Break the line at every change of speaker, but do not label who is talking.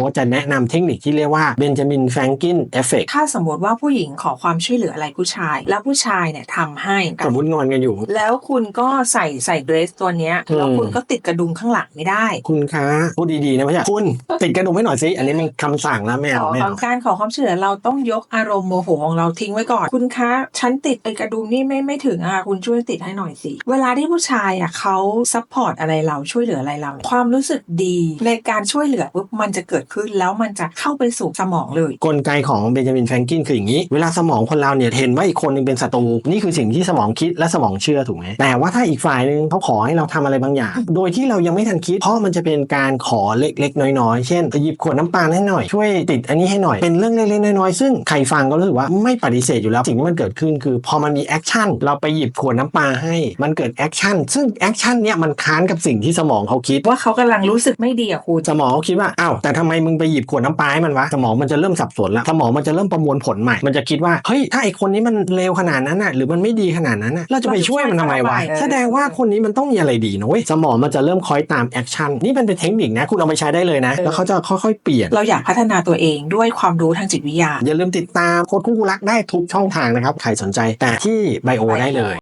ค้ชจะแนะนำเทคนิคที่เรียกว่าเบนจามินแฟรงกินเอฟเฟก
ถ้าสมมติว่าผู้หญิงขอความช่วยเหลืออะไรผู้ชาย แล้วผู้ชายเนี่ยทำให้
สมมติงอนกันอยู่
แล้วคุณก็ใส่ใส่เดรสตัวเนี้ย
อืม
แล้วคุณก็ติดกระดุมข้างหลังไม่ได้
คุณคะพูดดีๆนะไม่ใช่คุณติดกระดุมให้หน่อยสิอันนี้มันคำสั่งแล้วไม่
ข
เอา
อ
ไม่
ควา
เอา
มการขอความช่วยเหลือเราต้องยกอารมณ์โมโหของเราทิ้งไว้ก่อนคุณคะฉันติดไอ้กระดุมนี่ไม่ไม่ถึงอะคุณช่วยติดให้หน่อยสิเวลาที่ผู้ชายอะเขาซัพพอร์ตอะไรเราช่วยเหลืออะไรเรา ความรู้สึกดีในการช่วยเหลือปุ๊บมันจะเกิดขึ้น แล้วมันจะเข้าไปสู่สมองเลย
กลไกของเบนจามินแฟรงกินคืออย่างนี้ เวลาสมองคนเราเนี่ยเห็นว่าอีกคนหนึงเป็นศัตรูนี่คือสิ่งที่สมองคิดและสมองเชื่อถูกไหมแต่ว่าถ้าอีกฝ่ายหนึ่งเขาขอให้เราทำอะไรบางอย่าง โดยที่เรายังไม่ทันคิด เพราะมันจะเป็นการขอเล็กๆ น้อยๆ เช่นหยิบขวดน้ำตาลให้หน่อยช่วยติดอันนี้ให้หน่อยเป็นเรื่องเล็กๆน้อยๆซึ่งใครฟังก็รู้สึกว่าไม่ปฏิเสธอยู่แล้วสิ่งที่มันเกิดขึ้นคือ พอมันมีแอคชั่นเราไปหยิบขวดน้ำปลาให้มันเกิดแอคชั่นซึ่งแอคชั่นเนี่ยมันค้านกับสิ่งที่สมองเขาคิด
ว่าเขากำลังรู้สึกไม่ดีอะคุณ
สมองเขาคิดว่าอ้าวแต่ทำไมมึงไปหยิบขวดน้ำปลาให้มันวะสมองมันจะเริ่มสับสนแล้วสมองมันจะเริ่มประมวลผลใหม่ มันจะคิดว่าเฮ้ยถ้าไอคนนี้มันเลวขนาดนั้นน่ะหรือมันไม่ดีขนาดนั้นน่ะเราจะไปช่วยมันทำไมวะแสดงว่าคนนี้มันต้องมีอะไรดีนะเว้ยสมองมันจะเริ่มคอยตามแอคชั่นนี่มันเป็นเทคนิคนะคุณเอาไปใช้ได้เลยนะแล้วเขาจะค่อยๆเปลี่ยน
เราอยากพัฒนาตัวเองด้วยความรู้ทางจิตวิทยา
อย่าลืมติดตามโค้ดคู่รักได้ทุกช่องทางนะครับใครสนใจแต่ที่ไบโอได้เลย